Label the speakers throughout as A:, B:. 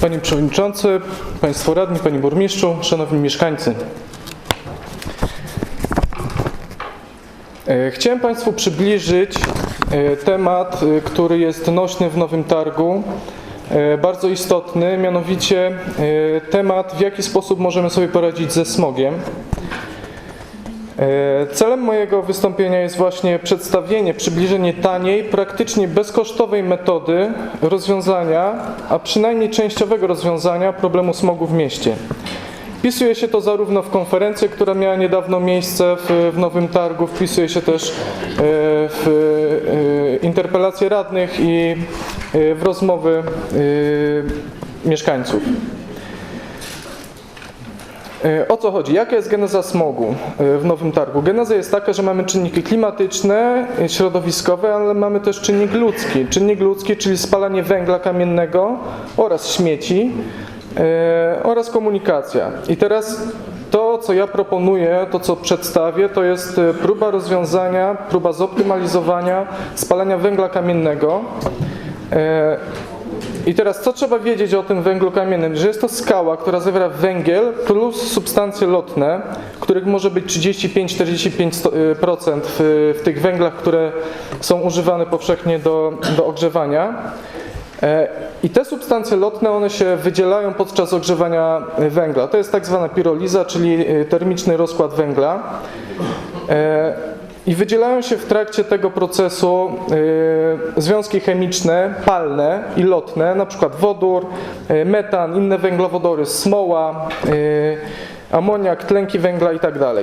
A: Panie Przewodniczący, Państwo Radni, Panie Burmistrzu, Szanowni Mieszkańcy. E, Chciałem Państwu przybliżyć e, temat, e, który jest nośny w Nowym Targu, bardzo istotny, mianowicie temat, w jaki sposób możemy sobie poradzić ze smogiem. E, Celem mojego wystąpienia jest właśnie przedstawienie, przybliżenie taniej, praktycznie bezkosztowej metody rozwiązania, a przynajmniej częściowego rozwiązania problemu smogu w mieście. Wpisuje się to zarówno w konferencję, która miała niedawno miejsce w, w Nowym Targu, wpisuje się też e, w e, interpelacje radnych i w rozmowy mieszkańców. E, O co chodzi? Jaka jest geneza smogu e, w Nowym Targu? Geneza jest taka, że mamy czynniki klimatyczne, e, środowiskowe, ale mamy też czynnik ludzki. Czynnik ludzki, czyli spalanie węgla kamiennego oraz śmieci oraz komunikacja. I teraz to, co ja proponuję, to, co przedstawię, to jest próba rozwiązania, próba zoptymalizowania spalania węgla kamiennego. E, i teraz co trzeba wiedzieć o tym węglu kamiennym? Że jest to skała, która zawiera węgiel plus substancje lotne, których może być 35-45% w, w tych węglach, które są używane powszechnie do, do ogrzewania. E, I te substancje lotne, one się wydzielają podczas ogrzewania węgla. To jest tak zwana piroliza, czyli e, termiczny rozkład węgla. I wydzielają się w trakcie tego procesu y, związki chemiczne, palne i lotne, na przykład wodór, y, metan, inne węglowodory, smoła, y, amoniak, tlenki węgla itd.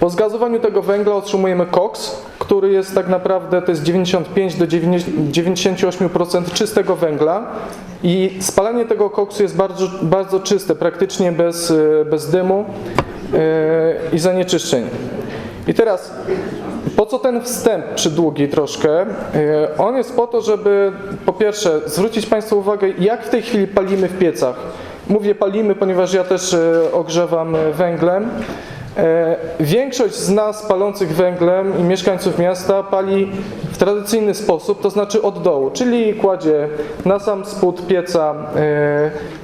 A: Po zgazowaniu tego węgla otrzymujemy koks, który jest tak naprawdę to jest 95 do 98% czystego węgla i spalanie tego koksu jest bardzo, bardzo czyste, praktycznie bez, y, bez dymu i zanieczyszczeń. I teraz, po co ten wstęp przydługi troszkę? Yy, On jest po to, żeby po pierwsze zwrócić Państwu uwagę, jak w tej chwili palimy w piecach. Mówię palimy, ponieważ ja też yy, ogrzewam węglem. Yy, Większość z nas palących węglem i mieszkańców miasta pali w tradycyjny sposób, to znaczy od dołu, czyli kładzie na sam spód pieca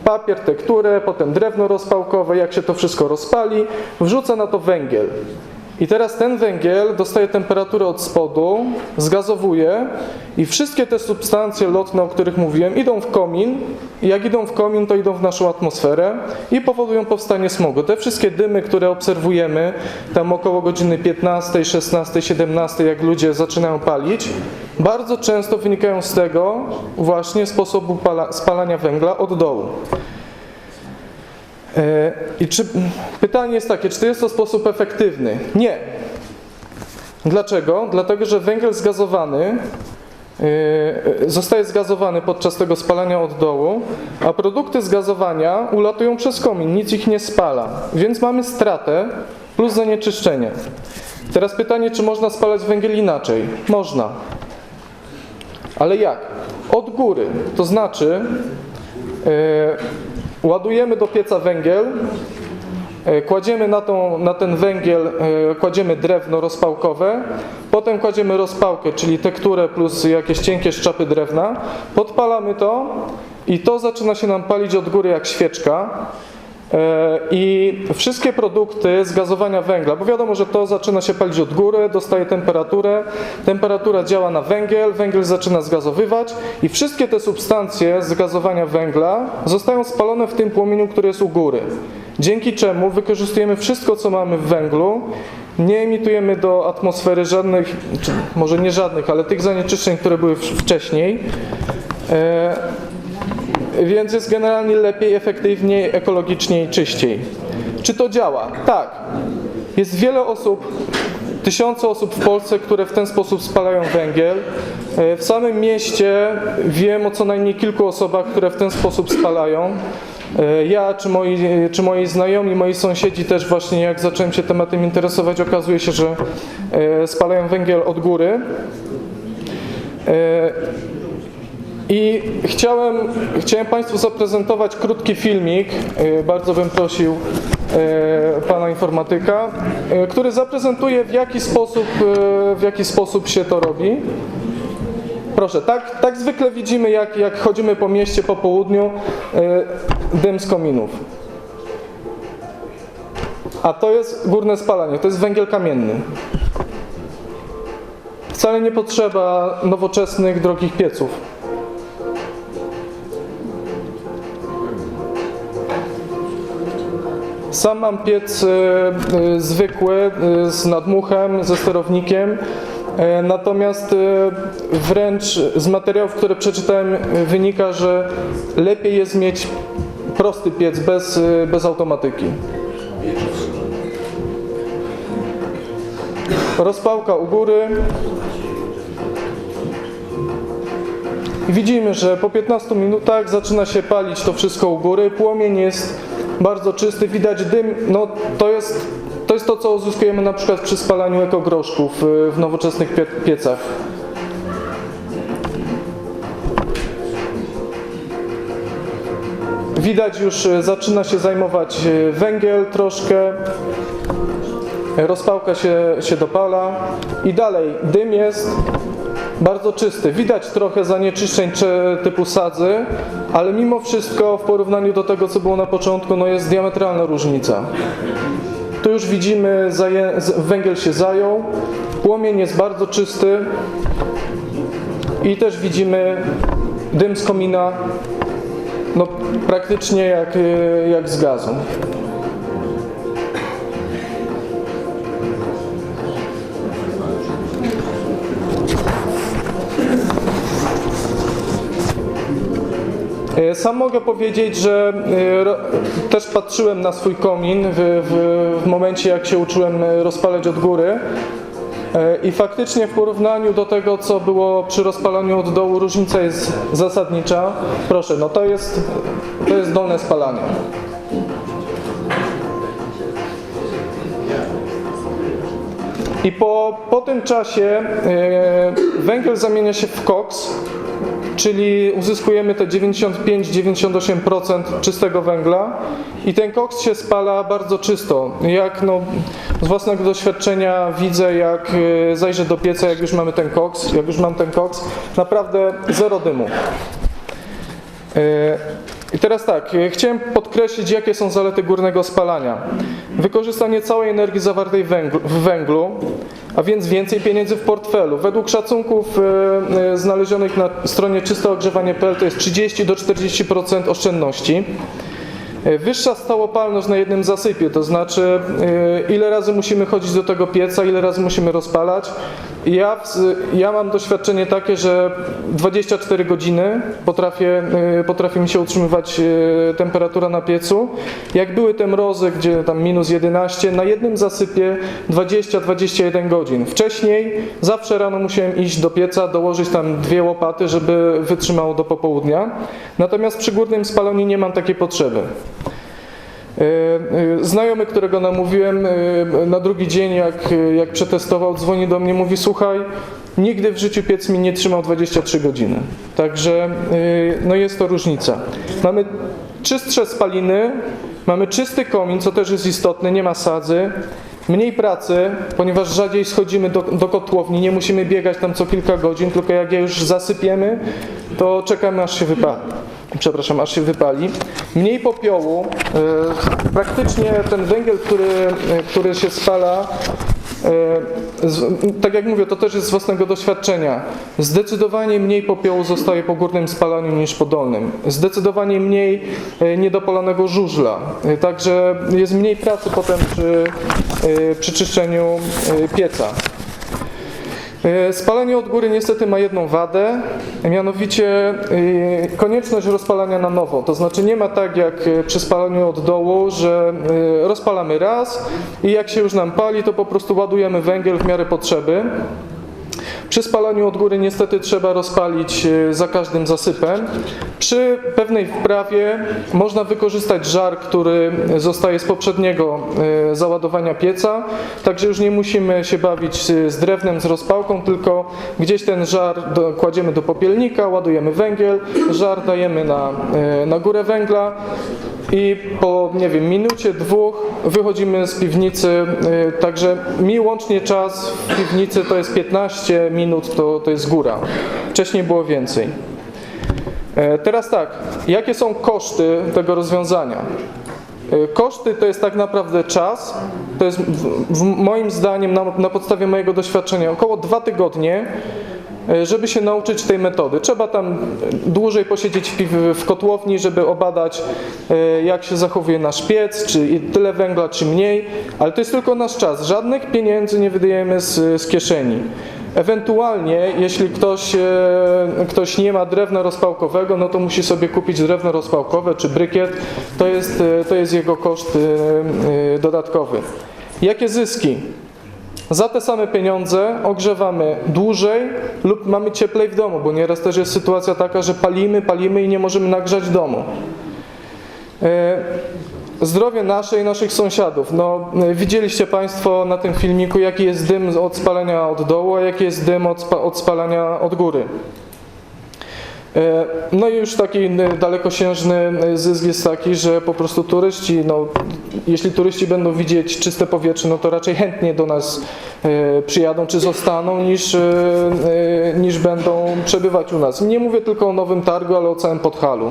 A: papier, tekturę, potem drewno rozpałkowe, jak się to wszystko rozpali, wrzuca na to węgiel. I teraz ten węgiel dostaje temperaturę od spodu, zgazowuje i wszystkie te substancje lotne, o których mówiłem, idą w komin. I jak idą w komin, to idą w naszą atmosferę i powodują powstanie smogu. Te wszystkie dymy, które obserwujemy tam około godziny 15, 16, 17, jak ludzie zaczynają palić, bardzo często wynikają z tego właśnie sposobu pala- spalania węgla od dołu. E, I czy, pytanie jest takie, czy to jest to sposób efektywny? Nie. Dlaczego? Dlatego, że węgiel zgazowany e, zostaje zgazowany podczas tego spalania od dołu, a produkty zgazowania ulatują przez komin, nic ich nie spala, więc mamy stratę plus zanieczyszczenie. Teraz pytanie, czy można spalać węgiel inaczej? Można. Ale jak? Od góry, to znaczy e, Ładujemy do pieca węgiel, e, kładziemy na, tą, na ten węgiel e, kładziemy drewno rozpałkowe, potem kładziemy rozpałkę, czyli tekturę plus jakieś cienkie szczapy drewna, podpalamy to i to zaczyna się nam palić od góry jak świeczka. E, I wszystkie produkty z gazowania węgla, bo wiadomo, że to zaczyna się palić od góry, dostaje temperaturę, temperatura działa na węgiel, węgiel zaczyna zgazowywać i wszystkie te substancje z gazowania węgla zostają spalone w tym płomieniu, który jest u góry. Dzięki czemu wykorzystujemy wszystko, co mamy w węglu, nie emitujemy do atmosfery żadnych, może nie żadnych, ale tych zanieczyszczeń, które były wcześniej. Więc jest generalnie lepiej, efektywniej, ekologiczniej, czyściej. Czy to działa? Tak. Jest wiele osób, tysiące osób w Polsce, które w ten sposób spalają węgiel. E, W samym mieście wiem o co najmniej kilku osobach, które w ten sposób spalają. E, Ja czy moi, czy moi znajomi, moi sąsiedzi też właśnie jak zacząłem się tematem interesować, okazuje się, że e, spalają węgiel od góry. I chciałem, chciałem Państwu zaprezentować krótki filmik, e, bardzo bym prosił e, Pana informatyka, e, który zaprezentuje w jaki sposób, w jaki sposób się to robi. proszę, tak, tak zwykle widzimy, jak, jak chodzimy po mieście po południu, dym z kominów. A to jest górne spalanie, to jest węgiel kamienny. Wcale nie potrzeba nowoczesnych, drogich pieców. Sam mam piec y, y, zwykły y, z nadmuchem, ze sterownikiem. Natomiast wręcz z materiałów, które przeczytałem, wynika, że lepiej jest mieć prosty piec bez, bez automatyki. Rozpałka u góry. Widzimy, że po 15 minutach zaczyna się palić to wszystko u góry. Płomień jest bardzo czysty, widać dym. No, to, jest, to jest to, co uzyskujemy na przykład przy spalaniu ekogroszków y, w nowoczesnych pie piecach. Widać już, y, zaczyna się zajmować y, węgiel troszkę. Rozpałka się, się dopala i dalej dym jest bardzo czysty. Widać trochę zanieczyszczeń czy typu sadzy, ale mimo wszystko w porównaniu do tego, co było na początku, no jest diametralna różnica. Tu już widzimy, węgiel się zajął, płomień jest bardzo czysty i też widzimy dym z komina, no praktycznie jak, jak z gazu. Sam mogę powiedzieć, że e, też patrzyłem na swój komin w, w, w momencie, jak się uczyłem e, rozpalać od góry. E, I faktycznie w porównaniu do tego, co było przy rozpalaniu od dołu, różnica jest zasadnicza. Proszę, no to jest, to jest dolne spalanie. I po, po tym czasie e, węgiel zamienia się w koks, czyli uzyskujemy te 95-98% czystego węgla i ten koks się spala bardzo czysto. Jak no, z własnego doświadczenia widzę, jak e, zajrzę do pieca, jak już mamy ten koks, jak już mam ten koks, naprawdę zero dymu. I teraz tak, e, chciałem podkreślić, jakie są zalety górnego spalania. Wykorzystanie całej energii zawartej w węglu, a więc więcej pieniędzy w portfelu. Według szacunków e, e, znalezionych na stronie czystoogrzewanie.pl to jest 30 do 40% oszczędności. E, Wyższa stałopalność na jednym zasypie, to znaczy e, ile razy musimy chodzić do tego pieca, ile razy musimy rozpalać. Ja, ja mam doświadczenie takie, że 24 godziny potrafię, e, potrafi mi się utrzymywać temperatura na piecu. Jak były te mrozy, gdzie tam minus 11, na jednym zasypie 20-21 godzin. Wcześniej zawsze rano musiałem iść do pieca, dołożyć tam dwie łopaty, żeby wytrzymało do popołudnia. Natomiast przy górnym spalaniu nie mam takiej potrzeby. E, e, Znajomy, którego namówiłem, e, na drugi dzień, jak, jak przetestował, dzwoni do mnie, mówi: Słuchaj, nigdy w życiu piec mi nie trzymał 23 godziny. Także no jest to różnica. Mamy czystsze spaliny, mamy czysty komin, co też jest istotne, nie ma sadzy. Mniej pracy, ponieważ rzadziej schodzimy do, do kotłowni, nie musimy biegać tam co kilka godzin, tylko jak je już zasypiemy, to czekamy aż się wypali. Przepraszam, aż się wypali. Mniej popiołu. e, Praktycznie ten węgiel, który, który się spala, e, tak jak mówię, to też jest z własnego doświadczenia. Zdecydowanie mniej popiołu zostaje po górnym spalaniu niż po dolnym. Zdecydowanie mniej e, niedopalonego żużla. Także jest mniej pracy potem przy, przy czyszczeniu pieca. E, Spalanie od góry niestety ma jedną wadę, mianowicie e, konieczność rozpalania na nowo. To znaczy nie ma tak jak e, przy spalaniu od dołu, że rozpalamy raz i jak się już nam pali, to po prostu ładujemy węgiel w miarę potrzeby. Przy spalaniu od góry niestety trzeba rozpalić e, za każdym zasypem. Przy pewnej wprawie można wykorzystać żar, który zostaje z poprzedniego e, załadowania pieca, także już nie musimy się bawić z z drewnem, z rozpałką, tylko gdzieś ten żar do, kładziemy do popielnika, ładujemy węgiel, żar dajemy na, e, na górę węgla i po, nie wiem, minucie, dwóch wychodzimy z piwnicy, y, także mi łącznie czas w piwnicy to jest 15 minut, to, to jest góra. wcześniej było więcej. E, Teraz tak, jakie są koszty tego rozwiązania? E, Koszty to jest tak naprawdę czas, to jest w, w moim zdaniem na, na podstawie mojego doświadczenia około dwa tygodnie, żeby się nauczyć tej metody. Trzeba tam dłużej posiedzieć w, kotłowni, żeby obadać e, jak się zachowuje nasz piec, czy tyle węgla, czy mniej, ale to jest tylko nasz czas. Żadnych pieniędzy nie wydajemy z, z kieszeni. Ewentualnie, jeśli ktoś, e, ktoś nie ma drewna rozpałkowego, no to musi sobie kupić drewno rozpałkowe czy brykiet. To jest, e, to jest jego koszt e, e, dodatkowy. Jakie zyski? Za te same pieniądze ogrzewamy dłużej lub mamy cieplej w domu, bo nieraz też jest sytuacja taka, że palimy, palimy i nie możemy nagrzać domu. E, Zdrowie nasze i naszych sąsiadów. No, e, widzieliście Państwo na tym filmiku, jaki jest dym od spalania od dołu, a jaki jest dym od, od spalania od góry. E, No i już taki dalekosiężny zysk jest taki, że po prostu turyści, no, jeśli turyści będą widzieć czyste powietrze, no to raczej chętnie do nas e, przyjadą czy zostaną, niż, e, niż będą przebywać u nas. Nie mówię tylko o Nowym Targu, ale o całym Podhalu.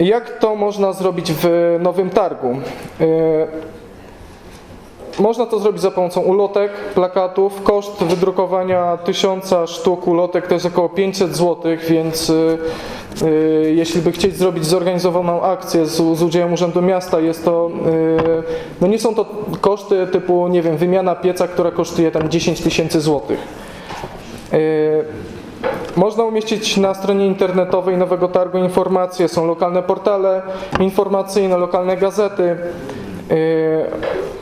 A: Jak to można zrobić w Nowym Targu? Można to zrobić za pomocą ulotek, plakatów. Koszt wydrukowania tysiąca sztuk ulotek to jest około 500 zł, więc y, y, jeśli by chcieć zrobić zorganizowaną akcję z, z udziałem Urzędu Miasta, jest to, y, no nie są to koszty typu, nie wiem, wymiana pieca, która kosztuje tam 10 tysięcy złotych. Można umieścić na stronie internetowej Nowego Targu informacje, są lokalne portale informacyjne, lokalne gazety.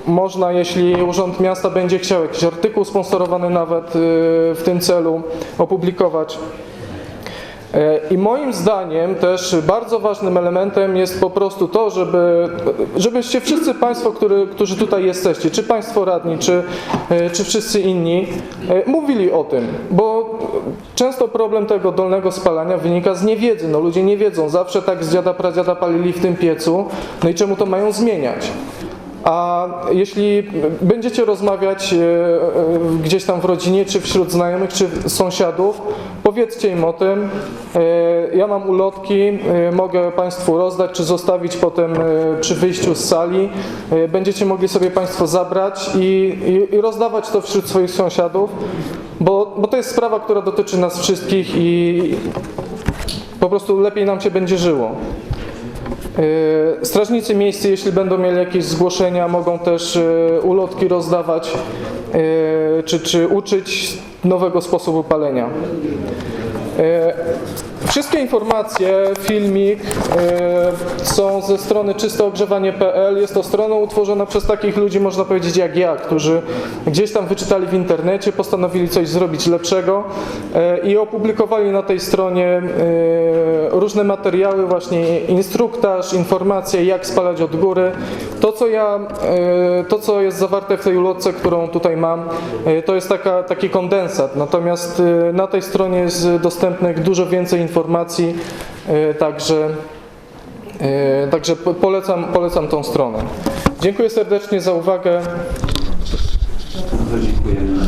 A: Można, jeśli Urząd Miasta będzie chciał jakiś artykuł sponsorowany nawet yy, w tym celu opublikować. Yy, I moim zdaniem też bardzo ważnym elementem jest po prostu to, żeby, żebyście wszyscy Państwo, który, którzy tutaj jesteście, czy Państwo radni, czy, yy, czy wszyscy inni, yy, mówili o tym, bo często problem tego dolnego spalania wynika z niewiedzy. No ludzie nie wiedzą, zawsze tak z dziada pradziada palili w tym piecu, no i czemu to mają zmieniać? A jeśli będziecie rozmawiać e, e, gdzieś tam w rodzinie, czy wśród znajomych, czy sąsiadów, powiedzcie im o tym. E, Ja mam ulotki, mogę Państwu rozdać, czy zostawić potem przy wyjściu z sali. Będziecie mogli sobie Państwo zabrać i rozdawać to wśród swoich sąsiadów, bo, bo to jest sprawa, która dotyczy nas wszystkich i po prostu lepiej nam się będzie żyło. Yy, Strażnicy miejscy, jeśli będą mieli jakieś zgłoszenia, mogą też yy, ulotki rozdawać yy, czy, czy uczyć nowego sposobu palenia. Wszystkie informacje, filmik yy, są ze strony czystoogrzewanie.pl. Jest to strona utworzona przez takich ludzi, można powiedzieć jak ja, którzy gdzieś tam wyczytali w internecie, postanowili coś zrobić lepszego yy, i opublikowali na tej stronie yy, różne materiały, właśnie instruktaż, informacje jak spalać od góry. To co ja, yy, to co jest zawarte w tej ulotce, którą tutaj mam, yy, to jest taka, taki kondensat. Natomiast yy, na tej stronie jest dostępnych dużo więcej informacji, yy, także, yy, także po- polecam, polecam tą stronę. Dziękuję serdecznie za uwagę.
B: Bardzo dziękujemy za.